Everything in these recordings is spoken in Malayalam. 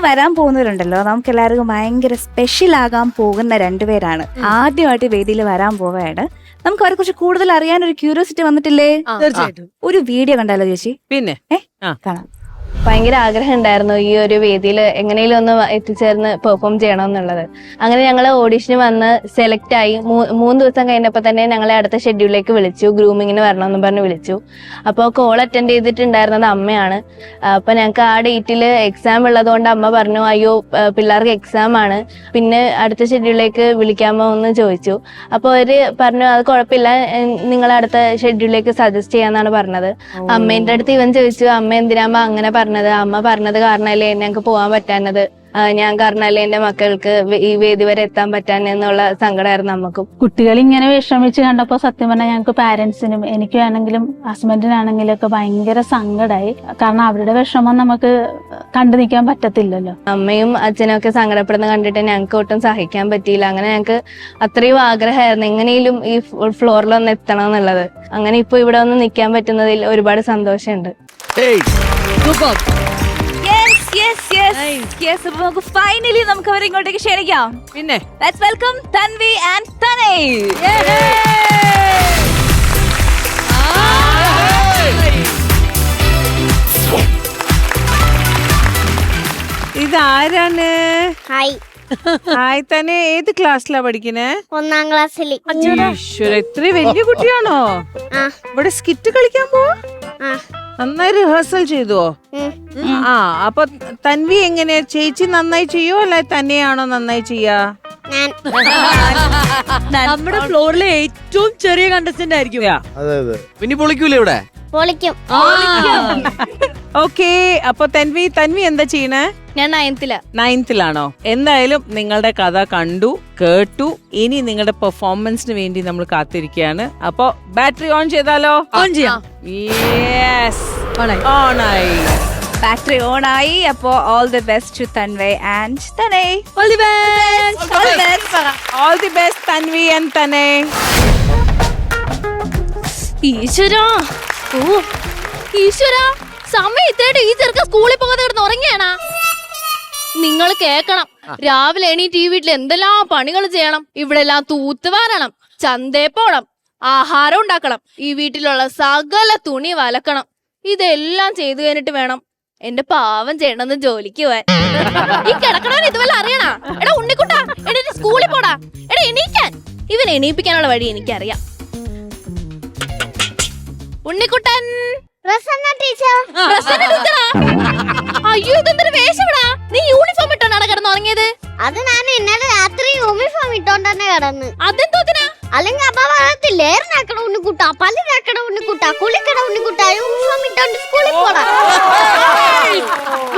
വരാൻ പോകുന്നവരുണ്ടല്ലോ. നമുക്ക് എല്ലാവർക്കും ഭയങ്കര സ്പെഷ്യൽ ആകാൻ പോകുന്ന രണ്ടുപേരാണ്. ആദ്യമായിട്ട് വേദിയിൽ വരാൻ പോവുകയാണ്. നമുക്ക് അവരെ കുറിച്ച് കൂടുതൽ അറിയാൻ ഒരു ക്യൂരിയോസിറ്റി വന്നിട്ടില്ലേ? തീർച്ചയായിട്ടും. ഒരു വീഡിയോ കണ്ടാലോ ചേച്ചി? പിന്നെ. കാണാം. ഭയങ്കര ആഗ്രഹം ഉണ്ടായിരുന്നു ഈ ഒരു വേദിയിൽ എങ്ങനെയും ഒന്ന് എത്തിച്ചേർന്ന് പെർഫോം ചെയ്യണം എന്നുള്ളത്. അങ്ങനെ ഞങ്ങൾ ഓഡീഷന് വന്ന് സെലക്ട് ആയി. മൂന്ന് ദിവസം കഴിഞ്ഞപ്പോൾ തന്നെ ഞങ്ങളെ അടുത്ത ഷെഡ്യൂളിലേക്ക് വിളിച്ചു. ഗ്രൂമിങ്ങിന് വരണമെന്ന് പറഞ്ഞ് വിളിച്ചു. അപ്പോൾ കോൾ അറ്റൻഡ് ചെയ്തിട്ടുണ്ടായിരുന്നത് അമ്മയാണ്. അപ്പോൾ ഞങ്ങൾക്ക് ആ ഡേറ്റിൽ എക്സാം ഉള്ളതുകൊണ്ട് അമ്മ പറഞ്ഞു അയ്യോ പിള്ളേർക്ക് എക്സാം ആണ്. പിന്നെ അടുത്ത ഷെഡ്യൂളിലേക്ക് വിളിക്കാമോ എന്ന് ചോദിച്ചു. അപ്പോൾ അവർ പറഞ്ഞു അത് കുഴപ്പമില്ല. നിങ്ങൾ അടുത്ത ഷെഡ്യൂളിലേക്ക് സജസ്റ്റ് ചെയ്യാന്നാണ് പറഞ്ഞത്. അമ്മേന്റെ അടുത്ത് ഇവൻ ചോദിച്ചു അമ്മ എന്തിനാമ്മ അങ്ങനെ പറഞ്ഞത് അമ്മ പറഞ്ഞത് കാരണല്ലേ ഞങ്ങൾക്ക് പോകാൻ പറ്റാനത് ഞാൻ കാരണല്ലേ എന്റെ മക്കൾക്ക് ഈ വേദി വരെ എത്താൻ പറ്റാനെന്നുള്ള സങ്കടമായിരുന്നു നമുക്കും കുട്ടികൾ ഇങ്ങനെ വിഷമിച്ച് കണ്ടപ്പോൾ സത്യം പറഞ്ഞാൽ ഞങ്ങൾക്ക് പാരന്റ്സിനും എനിക്ക് എനിക്കാണെങ്കിലും ഹസ്ബൻഡിനാണെങ്കിലും ഒക്കെ ഭയങ്കര സങ്കടമായി കാരണം അവരുടെ വിഷമം നമുക്ക് കണ്ടു നിൽക്കാൻ പറ്റത്തില്ലല്ലോ. അമ്മയും അച്ഛനും ഒക്കെ സങ്കടപ്പെടുന്ന കണ്ടിട്ട് ഞങ്ങൾക്ക് ഒട്ടും സഹിക്കാൻ പറ്റിയില്ല. അങ്ങനെ ഞങ്ങൾക്ക് അത്രയും ആഗ്രഹമായിരുന്നു എങ്ങനെയും ഈ ഫ്ലോറിൽ ഒന്ന് എത്തണം എന്നുള്ളത്. അങ്ങനെ ഇപ്പൊ ഇവിടെ ഒന്ന് നിൽക്കാൻ പറ്റുന്നതിൽ ഒരുപാട് സന്തോഷമുണ്ട്. Super yes yes yes yes അപ്പോൾ നമുക്ക് ഫൈനലി നമുക്ക് അവരെ ഇങ്ങോട്ടേക്ക് ക്ഷണിക്കാം പിന്നെ? Let's welcome Thanvi and Thane ഇതാരാണ്? ഹായ് ഹായ് തന്നെ ഏത് ക്ലാസ്സിലാ പഠിക്കണേ? ഒന്നാം ക്ലാസ്സിൽ ഈശ്വര ഇത്ര വലിയ കുട്ടിയാണോ? ഇവിടെ സ്കിറ്റ് കളിക്കാൻ പോവാ? നന്നായി റിഹേഴ്സൽ ചെയ്തുവോ? ആ അപ്പൊ തൻവി എങ്ങനെയാ ചേച്ചി നന്നായി ചെയ്യോ അല്ലെ തന്നെയാണോ നന്നായി ചെയ്യാ? ഞാൻ. നമ്മുടെ ഫ്ലോറിലെ ഏറ്റവും ചെറിയ കണ്ടസ്റ്റന്റ് ആയിരിക്കും. അതെ അതെ. പിന്നെ പൊളിക്കൂലേ ഇവിടെ? പൊളിക്കും. ഓക്കെ അപ്പൊ തൻവി തൻവി എന്താ ചെയ്യണേ? ഞാൻ നയൻത്തില നയൻത്തിലാണോ എന്തായാലും നിങ്ങളുടെ കഥ കണ്ടു കേട്ടു. ഇനി നിങ്ങളുടെ പെർഫോമൻസിന് വേണ്ടി നമ്മൾ കാത്തിരിക്കുകയാണ്. അപ്പൊ ബാറ്ററി ഓൺ ചെയ്താലോ? ഓൺ ചെയ്യാം. യെസ് ഓണായി. ഓണായി ബാറ്ററി ഓൺ ആയി. അപ്പോ all the best to Thanve and Thane. All the best all the best all the best Thanvi and Thane. ഈശ്വരാ. ഓ ഈശ്വരാ. സമയത്തേട്ട് ഈ ചെറുക്ക സ്കൂളിൽ പോകാതെ കിടന്ന് ഉറങ്ങിയാണാ? നിങ്ങൾ കേക്കണം രാവിലെ എണീറ്റ് ഈ വീട്ടിൽ എന്തെല്ലാം പണികൾ ചെയ്യണം. ഇവിടെ എല്ലാം തൂത്തുവാരണം ചന്തേ പോണം ആഹാരം ഉണ്ടാക്കണം ഈ വീട്ടിലുള്ള സകല തുണി വലക്കണം. ഇതെല്ലാം ചെയ്തു കഴിഞ്ഞിട്ട് വേണം എന്റെ പാവം ചെയ്യണമെന്ന് ജോലിക്ക് പോവാൻ. ഈ കിടക്കണവൻ ഇതുവല്ല അറിയണാ? എടാ ഉണ്ണിക്കുട്ടാ എണീറ്റ് സ്കൂളിൽ പോടാ. എടാ എണീക്കാൻ. ഇവൻ എണീപ്പിക്കാനുള്ള വഴി എനിക്കറിയാം. ഉണ്ണിക്കുട്ടൻ! പ്രസന്ന ടീച്ചർ? അയ്യോ ഇതെന്തൊരു വേഷമിടാ. നീ യൂണിഫോം ഇട്ടോണ്ടാണ് കിടന്നുറങ്ങിയത്. അത് ഞാൻ ഇന്നലെ രാത്രി യൂണിഫോം ഇട്ടോണ്ട് തന്നെ കിടന്ന്. അതെന്തോത്തിനാ അല്ലെങ്കിൽ അപ്പ പറയത്തില്ല ഏറിനാക്കണ ഉണ്ണിക്കുട്ട പല്ല് കാക്കണ ഉണ്ണിക്കുട്ട കുളിക്കണ ഉണ്ണിക്കുട്ട യൂണിഫോം ഇട്ടോണ്ട് സ്കൂളിൽ പോടാ.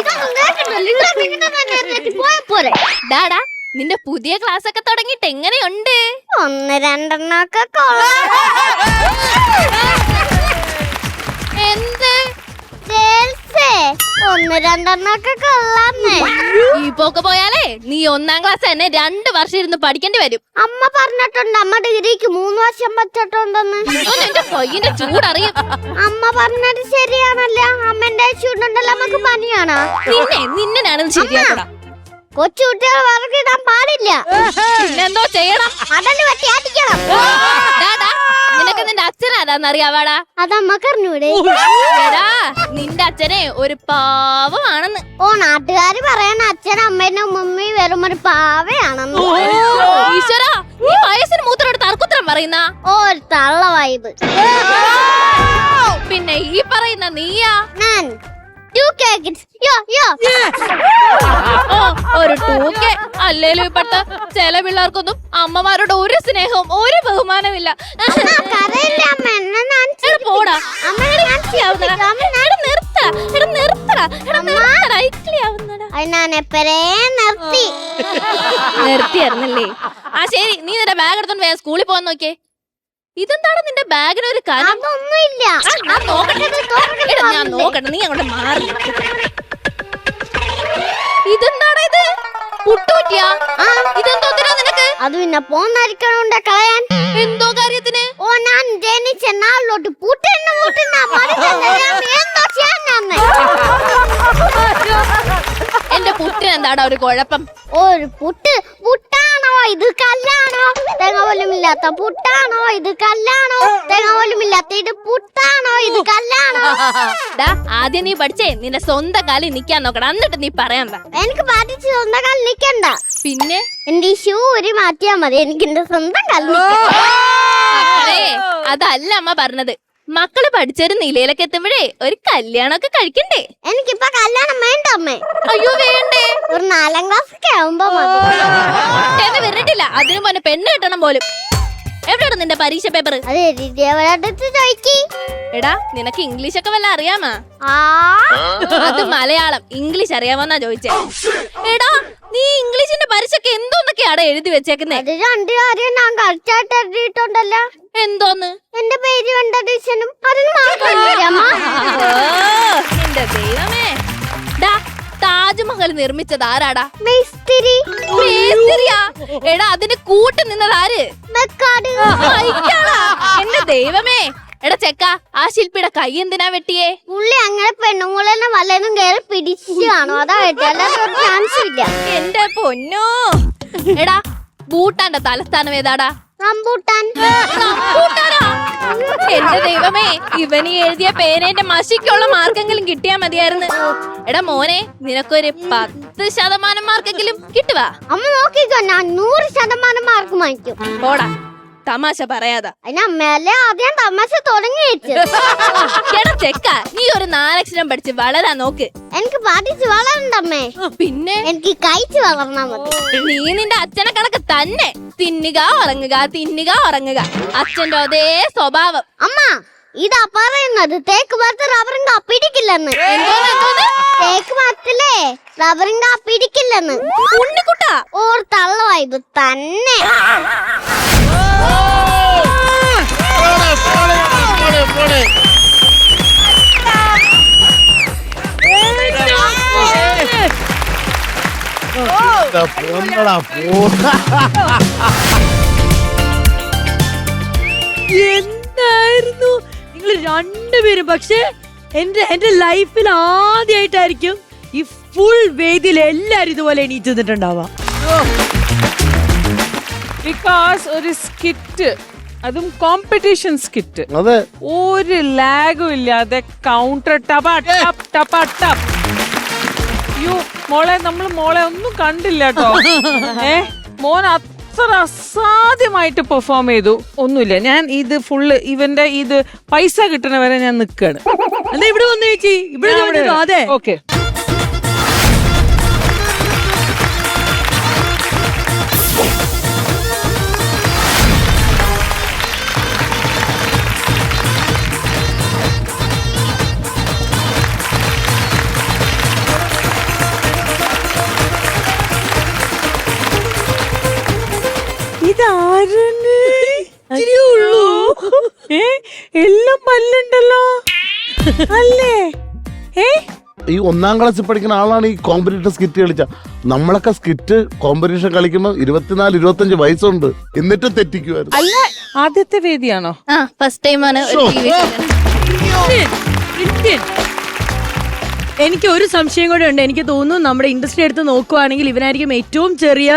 ഇതൊന്നും എഴുന്നേറ്റ് പോയാ പോരെ. ഡാടാ നിന്റെ പുതിയ ക്ലാസ് ഒക്കെ തുടങ്ങിയിട്ട് എങ്ങനെയുണ്ട്? ഒന്ന് രണ്ടെണ്ണൊക്കെ കൊള്ളാം. രണ്ടെണ്ണൊക്കെ കൊള്ളാന്നേ. ഈ പോക്ക് പോയാലേ നീ ഒന്നാം ക്ലാസ് തന്നെ രണ്ട് വർഷം ഇരുന്ന് പഠിക്കേണ്ടി വരും. അമ്മ പറഞ്ഞിട്ടുണ്ട് അമ്മ ഡിഗ്രിക്ക് മൂന്ന് വർഷം പറ്റിട്ടുണ്ടെന്ന് എന്റെ പയ്യന്റെ ചൂടറിയും. അമ്മ പറഞ്ഞത് ശരിയാണല്ലോ. അമ്മന്റെ ചൂടുണ്ടല്ലോ നമുക്ക് പനിയാണോ? നിന്നെ നിന്നെ ഞാനത് ശരിയാക്കടാ. കൊച്ചു കുട്ടികൾ വർക്കിടാൻ പാടില്ല. പിന്നെന്തോ ചെയ്യണം. അടൽ വെട്ടി അടിക്കണം നിനക്ക് നിന്റെ അച്ഛൻ ആരാന്നറിയാവാടാ അത് അമ്മയ്ക്ക് നിന്റെ അച്ഛനെ ഒരു പാവമാണെന്ന്. ഓ നാട്ടുകാര് പറയണ അച്ഛൻ അമ്മേനും മമ്മി വെറും ഒരു പാവയാണെന്ന്. ഈശ്വരാ നീ വയസ്സിന് മൂത്തരോട് തർക്കുത്തരം പറയുന്ന? ഓ ഒരു തള്ള വൈബ്. പിന്നെ ഈ പറയുന്ന നീയാ? ഞാൻ. ഒരു ടൂക്കെ അല്ലേലും ഇപ്പത്തെ ചില പിള്ളേർക്കൊന്നും അമ്മമാരോട് ഒരു സ്നേഹവും ഒരു ബഹുമാനവും ഇല്ല പോടാ. നിർത്തിയായിരുന്നല്ലേ? ആ ശരി. നീ നിന്റെ ബാഗ് എടുത്തോണ്ട് വേഗം സ്കൂളിൽ പോകാൻ നോക്കിയേ. ഇതെന്താണ് നിന്റെ ബാഗിന് ഒരു അതൊന്നുമില്ല. ഞാൻ നോക്കട്ടെ നീ അങ്ങോട്ട് മാറി. ഇതെന്താണ് ഇത്? പുട്ടുപറ്റിയാ. നിനക്ക്? അത് പിന്നെ പോന്നരിക്കണോണ്ട് കളയാൻ? എന്തോ കാര്യത്തിന്? ഓ ഞാൻ ജനിച്ച നാളിലോട്ട് പൂട്ടെണ്ണ പൂട്ടുന്ന മനുഷ്യനെ ഞാൻ എന്തോ ചെയ്യാനാന്ന്. എന്റെ പുട്ടിന് എന്താടാ ഒരു കുഴപ്പം? ഒരു പുട്ട്. പുട്ടാണോ ഇത് കല്ലാണോ? തേങ്ങ പോലും ഇല്ലാത്ത പുട്ടാണോ? ഇത് കല്ലാണോ? തേങ്ങ പോലും ഇല്ലാത്ത ഇത് പുട്ടാണോ? ഇത് കല്ലാണോ? ആദ്യം നീ പഠിച്ചേ. നിന്റെ സ്വന്തം കാലിൽ നിക്കാൻ നോക്കണം. എന്നിട്ട് നീ പറയാൻ എനിക്ക് പഠിച്ച് സ്വന്തം കാലിൽ നിക്കണ്ട. പിന്നെ? എന്റെ ഷൂ ഒരു മാറ്റിയാ മതി. എനിക്ക് എന്റെ സ്വന്തം കാലിൽ അതല്ല അമ്മ പറഞ്ഞത്. മക്കൾ പഠിച്ചൊരു നിലയിലൊക്കെ എത്തുമ്പോഴേ ഒരു കല്യാണമൊക്കെ കഴിക്കണ്ടേ? എനിക്കിപ്പൊ കല്യാണം വേണ്ട അമ്മേ. അയ്യോ വേണ്ടേ? ഒരു നാലാം ക്ലാസ് ഒക്കെ ആവുമ്പോ മതി. എന്നെ വരട്ടില്ല അതിനു മോനെ പെണ്ണ് കിട്ടണം പോലും. എവിടെയാണ് നിന്റെ പരീക്ഷ പേപ്പർ എടാ നിനക്ക് ഇംഗ്ലീഷ് ഒക്കെ വല്ല അറിയാമാ? ആ. അത് മലയാളം. ഇംഗ്ലീഷ് അറിയാമോന്നാ ചോദിച്ചേ. എടാ നീ ഇംഗ്ലീഷിന്റെ പരീക്ഷയ്ക്ക് എന്തോന്നൊക്കെയാടാ എഴുതി വെച്ചേക്കുന്നേ? അത് രണ്ട് കാര്യം ഞാൻ കറക്റ്റായിട്ട് എഴുതിയിട്ടുണ്ടല്ലോ. എന്തോന്ന്? എന്റെ പേര് കണ്ട ടീച്ചനും അതിന് ഓ, എന്റെ ദൈവമേ. താജ്മഹൽ നിർമ്മിച്ചത് ആരാടാ? മേസ്തിരി. മേസ്തിരിയാ? എടാ അതിന്റെ കൂട്ട് നിന്നത് ആര്? എന്റെ ദൈവമേ. എടാ ചെക്ക ആ ശില്പിയുടെ കൈ എന്തിനാ വെട്ടിയേ? പുള്ളി അങ്ങനെ പെണ്ണുങ്ങളെ വല്ലതും കയറി പിടിച്ചു കാണും. അതാ ചാൻസ് ഇല്ല. എന്റെ പൊന്നോ. എടാ ഭൂട്ടാന്റെ തലസ്ഥാനം ഏതാടാ? റംബൂട്ടാൻ? എന്റെ ദൈവമേ ഇവന് എഴുതിയ പേനേന്റെ മഷിക്കുള്ള മാർക്കെങ്കിലും കിട്ടിയാ മതിയായിരുന്നു. എടാ മോനെ നിനക്കൊരു പത്ത് ശതമാനം മാർക്കെങ്കിലും കിട്ടുവാ. അമ്മ നോക്കിക്കോ ഞാൻ നൂറ് ശതമാനം മാർക്ക് വാങ്ങിക്കും. പോടാ. തമാശ പറയാതാ. അതിന് അമ്മയല്ലേ ആദ്യം തമാശ തുടങ്ങി എടാ ചെക്ക നീ ഒരു നാലക്ഷരം പഠിച്ച് വളരാ നോക്ക്. എനിക്ക് പാട്ടിച്ച് വളരണ്ടമ്മേ പിന്നെ? എനിക്ക് കഴിച്ച് വളർന്നാ മതി. നീ നിന്റെ അച്ഛനെ കണക്ക് തന്നെ. തിന്നുക ഉറങ്ങുക തിന്നുക ഉറങ്ങുക. അച്ഛന്റെ അതേ സ്വഭാവം. അമ്മ ഇതാ പറയുന്നത്. തേക്ക് മരത്ത് റബറും കാപ്പിടിക്കില്ലെന്ന് തേക്ക് മരത്തിലേ റബറും കാപ്പിടിക്കില്ലെന്ന് ഉണ്ണിക്കുട്ടാ. ഓർ തള്ളവായത് തന്നെ. എന്തായിരുന്നു? നിങ്ങൾ രണ്ടുപേരും പക്ഷേ എന്റെ എന്റെ ലൈഫിൽ ആദ്യമായിട്ടായിരിക്കും ഈ ഫുൾ വേദിയിൽ എല്ലാരും ഇതുപോലെ എണീറ്റ് നിന്നിട്ടുണ്ടാവാം ബിക്കോസ് ഒരു സ്കിറ്റ് അതും കോമ്പറ്റീഷൻ സ്കിറ്റ് അതെ. ഒരു ലാഗും ഇല്ലാതെ കൗണ്ടർ ടപ ടപ് ടപ ടപ് യോ മോളെ നമ്മൾ മോളെ ഒന്നും കണ്ടില്ല കേട്ടോ ഏ? മോൻ അത്ര അസാധ്യമായിട്ട് പെർഫോം ചെയ്തു. ഒന്നുമില്ല. ഞാൻ ഇത് ഫുള്ള് ഇവന്റെ ഇത് പൈസ കിട്ടണ വരെ ഞാൻ നിൽക്കുകയാണ് അല്ല ഇവിടെ വന്നു ചേച്ചി. ഇവിടെ അതെ. ഓക്കെ ഉള്ളൂ. ഏ എല്ലാം പല്ലുണ്ടല്ലോ. അല്ലേ? ഏ? ഈ ഒന്നാം ക്ലാസ് പഠിക്കുന്ന ആളാണ് ഈ കോമ്പറ്റീഷൻ സ്കിറ്റ് കളിച്ച. നമ്മളൊക്കെ സ്കിറ്റ് കോമ്പറ്റീഷൻ കളിക്കുമ്പോൾ ഇരുപത്തിനാല് ഇരുപത്തഞ്ച് വയസ്സുണ്ട്. എന്നിട്ട് തെറ്റിക്കുവായിരുന്നു. അല്ല ആദ്യത്തെ വേദിയാണോ? ആ ഫസ്റ്റ് ടൈമാണ് ടി ഇന്ത്യൻ, ഇന്ത്യൻ. എനിക്ക് ഒരു സംശയം കൂടെ ഉണ്ട്. എനിക്ക് തോന്നുന്നു നമ്മുടെ ഇൻഡസ്ട്രി എടുത്ത് നോക്കുവാണെങ്കിൽ ഇവനായിരിക്കും ഏറ്റവും ചെറിയ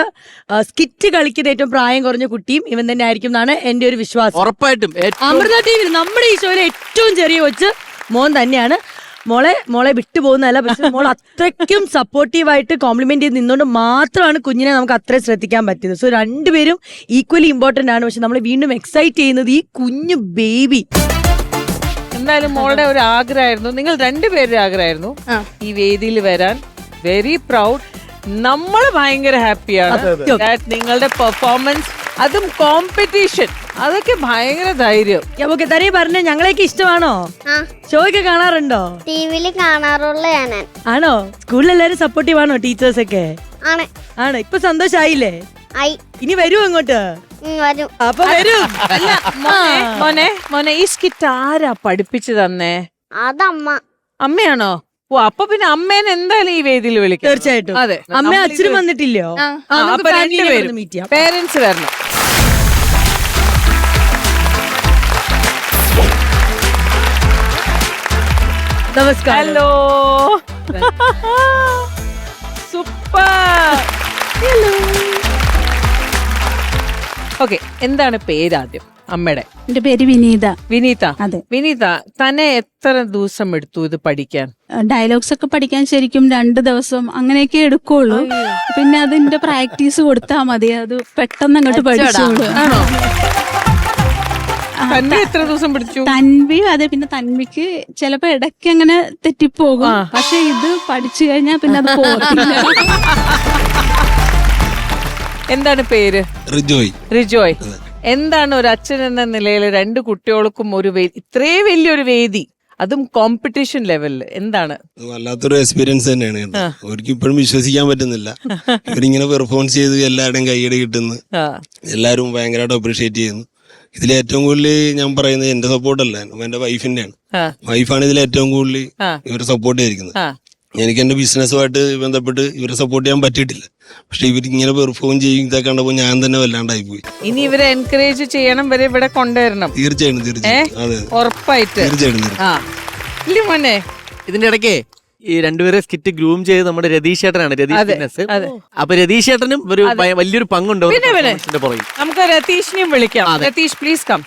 സ്കിറ്റ് കളിക്കുന്ന ഏറ്റവും പ്രായം കുറഞ്ഞ കുട്ടിയും ഇവൻ തന്നെ ആയിരിക്കും എന്നാണ് എന്റെ ഒരു വിശ്വാസം. ഉറപ്പായിട്ടും. അമൃത ടി വിയിൽ നമ്മുടെ ഈ ഷോയിലെ ഏറ്റവും ചെറിയ കൊച്ച് മോൻ തന്നെയാണ്. മോളെ മോളെ വിട്ടുപോകുന്നതല്ല പക്ഷെ മോൾ അത്രയ്ക്കും സപ്പോർട്ടീവായിട്ട് കോംപ്ലിമെന്റ് ചെയ്ത് നിന്നുകൊണ്ട് മാത്രമാണ് കുഞ്ഞിനെ നമുക്ക് അത്രയും ശ്രദ്ധിക്കാൻ പറ്റിയത് സോ രണ്ടുപേരും ഈക്വലി ഇമ്പോർട്ടന്റ് ആണ്. പക്ഷെ നമ്മൾ വീണ്ടും എക്സൈറ്റ് ചെയ്യുന്നത് ഈ കുഞ്ഞു ബേബി എന്തായാലും മോളുടെ ഒരു ആഗ്രഹമായിരുന്നു. നിങ്ങൾ രണ്ടുപേരുടെ ആഗ്രഹമായിരുന്നു. ഈ വേദിയിൽ വരാൻ. വെരി പ്രൗഡ് നമ്മൾ ഭയങ്കര ഹാപ്പിയാണ്. That നിങ്ങളുടെ പെർഫോമൻസ് അതും കോമ്പറ്റീഷൻ അതൊക്കെ ഭയങ്കര ധൈര്യം. ഓക്കെ തരേ പറഞ്ഞ ഞങ്ങളേക്ക് ഇഷ്ടമാണോ? ഷോയ്ക്ക് കാണാറുണ്ടോ? ടിവിയിൽ കാണാറുള്ള ആണോ? സ്കൂളിൽ എല്ലാരും സപ്പോർട്ടീവ് ആണോ ടീച്ചേഴ്സ് ഒക്കെ? ആണ്. ആണ്. ഇപ്പൊ സന്തോഷായില്ലേ? ഇനി വരുമോ അങ്ങോട്ട് വരും. അപ്പൊ വരൂ. അല്ല മോനെ മോനെ മോനെ ഈ സ്കിറ്റ് ആരാ പഠിപ്പിച്ചു തന്നേ? അതമ്മ. അമ്മയാണോ? ഓ അപ്പൊ പിന്നെ അമ്മേനെ എന്തായാലും ഈ വേദിയിൽ വിളിക്കും. തീർച്ചയായിട്ടും. അതെ. അമ്മ അച്ഛനും വന്നിട്ടില്ലയോ? പേരൻസ് വരണം. നമസ്കാരം. ഹലോ സൂപ്പർ ഓക്കെ എന്താണ് പേരാദ്യം? അമ്മയുടെ. എന്റെ പേര് വിനീത. വിനീത. അതെ. വിനീത തന്നെ എത്ര ദിവസം എടുത്തു ഇത് പഠിക്കാൻ? ഡയലോഗ്സ് ഒക്കെ പഠിക്കാൻ ശരിക്കും രണ്ട് ദിവസം അങ്ങനെയൊക്കെ എടുക്കുള്ളൂ. പിന്നെ അതിന്റെ പ്രാക്ടീസ് കൊടുത്താൽ മതി. അത് പെട്ടെന്ന് അങ്ങോട്ട് പഠിച്ചോളൂ. ആണോ? തന്നെ എത്ര ദിവസം പിടിച്ചു തൻവി അതെ പിന്നെ തൻവിക്ക് ചിലപ്പോ ഇടയ്ക്ക് അങ്ങനെ തെറ്റിപ്പോകും. പക്ഷെ ഇത് പഠിച്ചു കഴിഞ്ഞാൽ പിന്നെ അത് പോകത്തില്ല എന്താണ് പേര്? റിജോയ്. റിജോയ്. എന്താണ് ഒരു അച്ഛൻ എന്ന നിലയിൽ രണ്ട് കുട്ടികൾക്കും ഒരു ഇത്രേ വലിയൊരു വേദി. അതും കോമ്പറ്റീഷൻ ലെവലിൽ എന്താണ്? വല്ലാത്തൊരു എക്സ്പീരിയൻസ് തന്നെയാണ്. അവർക്ക് ഇപ്പോഴും വിശ്വസിക്കാൻ പറ്റുന്നില്ല. ഇവരിങ്ങനെ പെർഫോമൻസ് ചെയ്ത് എല്ലാവരുടെയും കൈയടി കിട്ടുന്നു. എല്ലാവരും ഭയങ്കരമായിട്ട് അപ്രീഷിയേറ്റ് ചെയ്യുന്നു. ഇതിൽ ഏറ്റവും കൂടുതൽ ഞാൻ പറയുന്നത് എന്റെ സപ്പോർട്ടല്ല എന്റെ വൈഫിന്റെയാണ് ആണ് വൈഫാണ് ഇതിൽ ഏറ്റവും കൂടുതൽ. ഇവരെ സപ്പോർട്ട് ചെയ്തിരിക്കുന്നത്. എനിക്ക് എന്റെ ബിസിനസ്സുമായിട്ട് ബന്ധപ്പെട്ട് ഇവരെ സപ്പോർട്ട് ചെയ്യാൻ പറ്റിയിട്ടില്ല. പക്ഷെ ഇവരിങ്ങനെ പെർഫോം ചെയ്യും ഇതൊക്കെ കണ്ടപ്പോൾ ഞാൻ തന്നെ വല്ലാണ്ടായി പോയി ഇനി ഇവരെ എൻകറേജ് ചെയ്യണം വരെ ഇവിടെ കൊണ്ടുവരണം. തീർച്ചയായും തീർച്ചയായും അതെ അതെ. ഉറപ്പായിട്ട്. തീർച്ചയായിട്ടും തീർച്ചയായും. ആ. ഇല്ല മോനെ. ഇതിന്റെ ഇടയ്ക്ക് ഈ രണ്ടുപേരെ സ്കിറ്റ് ഗ്രൂം ചെയ്ത് നമ്മുടെ രതീഷ് ചേട്ടനാണ് രതീഷ് അതെ, ഫിറ്റ്നസ് അതെ. അപ്പൊ രതീഷ് ചേട്ടനും ഒരു ഭയ- വലിയൊരു പങ്കുണ്ട് പിന്നെ, പിന്നെ. performance-ന്റെ പുറകിൽ. നമുക്ക് രതീഷിനെയും വിളിക്കാം. രതീഷ് പ്ലീസ് കം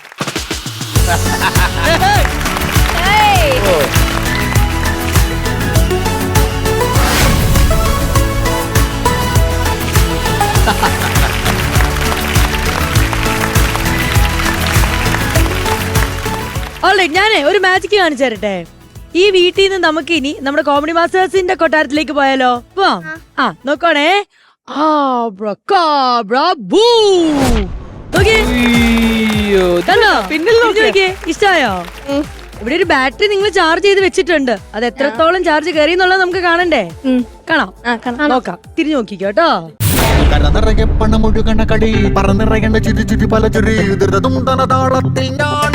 ഓൾറൈറ്റ് ഞാനേ ഒരു മാജിക് കാണിച്ചു തരട്ടെ? ഈ വീട്ടിൽ നിന്ന് നമുക്ക് ഇനി നമ്മുടെ കോമഡി മാസ്റ്റേഴ്സിന്റെ കൊട്ടാരത്തിലേക്ക് പോയാലോ? പോവാം ആ. നോക്കണേ. ഇഷ്ടായോ ഇവിടെ ഒരു ബാറ്ററി നിങ്ങൾ ചാർജ് ചെയ്ത് വെച്ചിട്ടുണ്ട്. അത് എത്രത്തോളം ചാർജ് കയറി എന്നുള്ളത് നമുക്ക് കാണണ്ടേ? കാണാം. ആ കാണാം. നോക്കാം. തിരിഞ്ഞു നോക്കിക്കോ കേട്ടോ. കരനിറയെ പണമൊഴുകണ കടി പറന്നിറയേണ്ട ചിരി ചുരി പല ചിരി തനതാളത്തിൽ ഞാൻ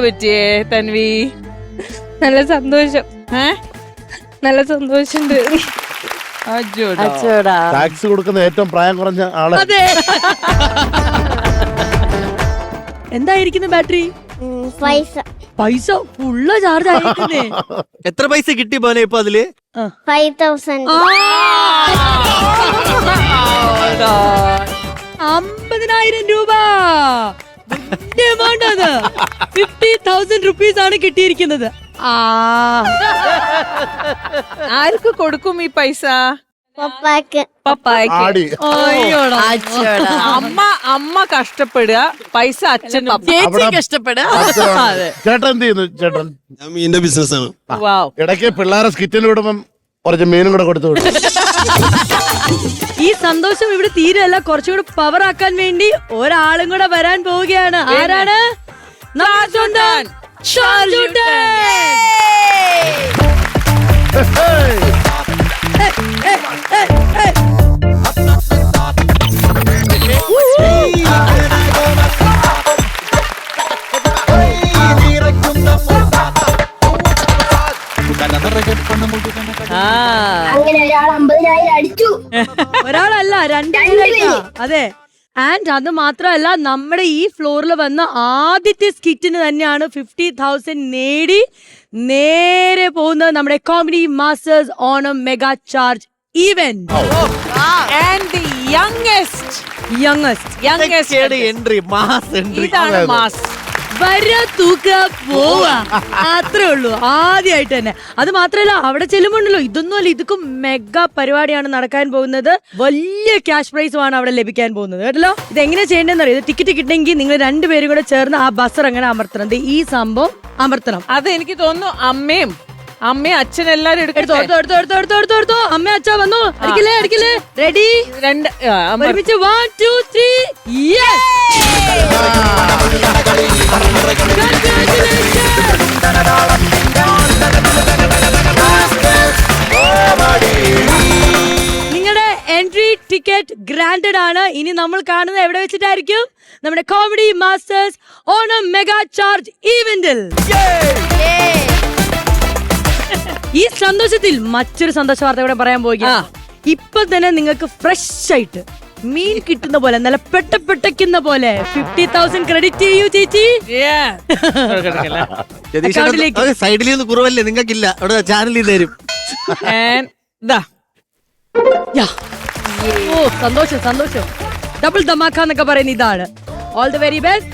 പറ്റിയേ തൻവി? നല്ല സന്തോഷം. ഏ? നല്ല സന്തോഷമുണ്ട്. അജോടാ. ടാക്സ് കൊടുക്കുന്ന ഏറ്റവും പ്രായം കുറഞ്ഞ ആൾ. അതെ. എന്തായിരിക്കുന്നു ബാറ്ററി? പൈസ. പൈസ ഫുള്ള് ചാർജ് ആയിരിക്കുന്നേ. എത്ര പൈസ കിട്ടി പോലെ ഇപ്പൊ അതിൽ? ഫൈവ് തൗസൻഡ് അമ്പതിനായിരം രൂപ. എമൗണ്ട് അത്? ഫിഫ്റ്റി തൗസൻഡ് റുപ്പീസ് ആണ് കിട്ടിയിരിക്കുന്നത്. ആ. ആർക്ക് കൊടുക്കും ഈ പൈസ? പപ്പാക്ക് പപ്പായ്ക്ക്. ആടി. അയ്യോടാ. അമ്മ അമ്മ കഷ്ടപ്പെടുക പൈസ അച്ഛൻ അവിടെ കഷ്ടപ്പെടാ അതെ. ചേട്ടൻ എന്ത് ചെയ്യുന്നു? ചേട്ടൻ. ഞാൻ മീനിന്റെ ബിസിനസ്സാണ് വാവ് ഇടയ്ക്ക് പിള്ളേരെ സ്കിറ്റിൽ വിടുമ്പം കുറച്ച് മീനും കൂടെ കൊടുത്തു വിടും ഈ സന്തോഷം ഇവിടെ തീരല്ല കുറച്ചുകൂടെ പവർ ആക്കാൻ വേണ്ടി ഒരാളും കൂടെ വരാൻ പോവുകയാണ്. ആരാണ്? നമ്മുടെ സ്വന്തം രണ്ടുപേരാ അതെ. ആൻഡ് അത് മാത്രമല്ല നമ്മുടെ ഈ ഫ്ലോറിൽ വന്ന ആദ്യത്തെ സ്കിറ്റിന് തന്നെയാണ് ഫിഫ്റ്റി തൗസൻഡ് നേടി നേരെ പോകുന്നത് നമ്മുടെ comedy masters Onam mega charge event and the youngest youngest youngest entry mass entry ഇതാണ് മാസ് വര തൂക്ക പോവാ. അത്രേ ഉള്ളൂ ആദ്യമായിട്ട് തന്നെ. അത് മാത്രല്ല അവിടെ ചെല്ലുമ്പോണ്ടല്ലോ ഇതൊന്നും അല്ല ഇതൊക്കെ മെഗാ പരിപാടിയാണ് നടക്കാൻ പോകുന്നത്. വലിയ ക്യാഷ് പ്രൈസുമാണ് അവിടെ ലഭിക്കാൻ പോകുന്നത്. കേട്ടല്ലോ? ഇത് എങ്ങനെ ചെയ്യേണ്ടതെന്ന് അറിയാം? ടിക്കറ്റ് കിട്ടണമെങ്കിൽ നിങ്ങൾ രണ്ടുപേരും കൂടെ ചേർന്ന് ആ ബസർ അങ്ങനെ അമർത്തണം. ഈ സംഭവം അമർത്തണം. അത് എനിക്ക് തോന്നുന്നു അമ്മയും അമ്മയും അച്ഛൻ എല്ലാരും എടുത്തോ അമ്മ അച്ഛ വന്നു. അടിക്കില്ലേ അടിക്കില്ലേ? റെഡി രണ്ട് ഒരുമിച്ച് വൺ ടു ത്രീ നിങ്ങളുടെ എൻട്രി ടിക്കറ്റ് ഗ്രാൻഡഡ് ആണ്. ഇനി നമ്മൾ കാണുന്നത് എവിടെ വെച്ചിട്ടായിരിക്കും? നമ്മുടെ comedy masters Onam mega charge ഈവന്റിൽ ഈ സന്തോഷത്തിൽ മറ്റൊരു സന്തോഷ വാർത്ത ഇവിടെ പറയാൻ പോവുകയാണ്. ഇപ്പൊ തന്നെ നിങ്ങൾക്ക് ഫ്രഷ് ആയിട്ട് മീൻ കിട്ടുന്ന പോലെ നല്ല പെട്ട പെട്ടയ്ക്കുന്ന പോലെ. ഫിഫ്റ്റി തൗസൻഡ് ക്രെഡിറ്റ് ചെയ്യൂ ചേച്ചി. അക്കൗണ്ടിലേക്ക്. സൈഡിൽ നിന്ന് കുറവല്ലേ നിങ്ങൾക്കില്ല. അവിടെ ചാനലിൽ തരും. യാ. ഓ സന്തോഷം സന്തോഷം. ഡബിൾ ധമാക്ക എന്നൊക്കെ പറയുന്ന ഇതാണ്. All the very best